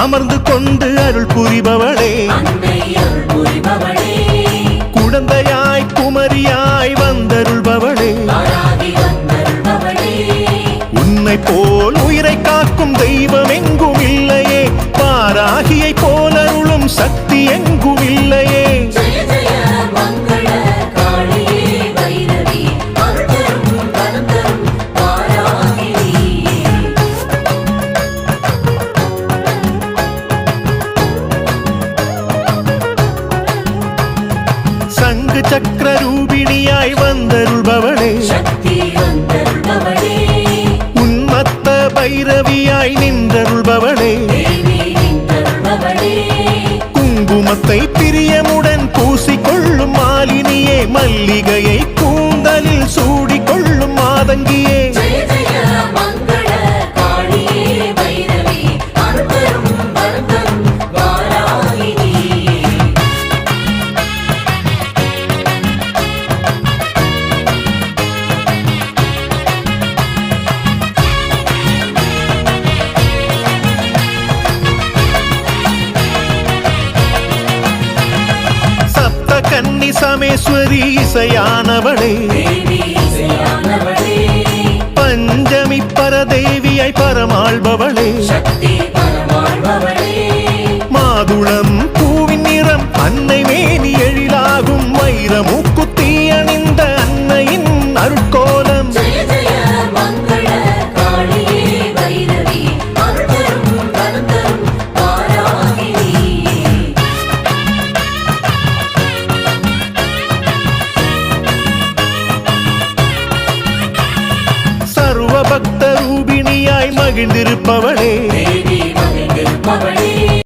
அமர்ந்து கொண்டு அருள் புரிபவளே. குழந்தையாய் குமரியாய் வந்தருள்பவளே. உன்னை போல் உயிரை காக்கும் தெய்வம் எங்கும் இல்லையே. பாராகியை போலருளும் சக்தி எங்கும் சங்கு சக்கர ரூபிணியாய் வந்தருள்பவளே உன்மத்த பைரவியாய் நின்றருள்பவளே குங்குமத்தை பிரியமுடன் பூசிக்கொள்ளும் மாலினியே மல்லிகையை கன்னி சமேஸ்வரி இசையானவளே. பஞ்சமி பரதேவியாய் பரமாள்பவளே மாதுளம் பூவின் நிறம் அன்னை மேனி எழிலாகும் வைரமூக்குத்தி மகிழ்ந்திருப்பவளே.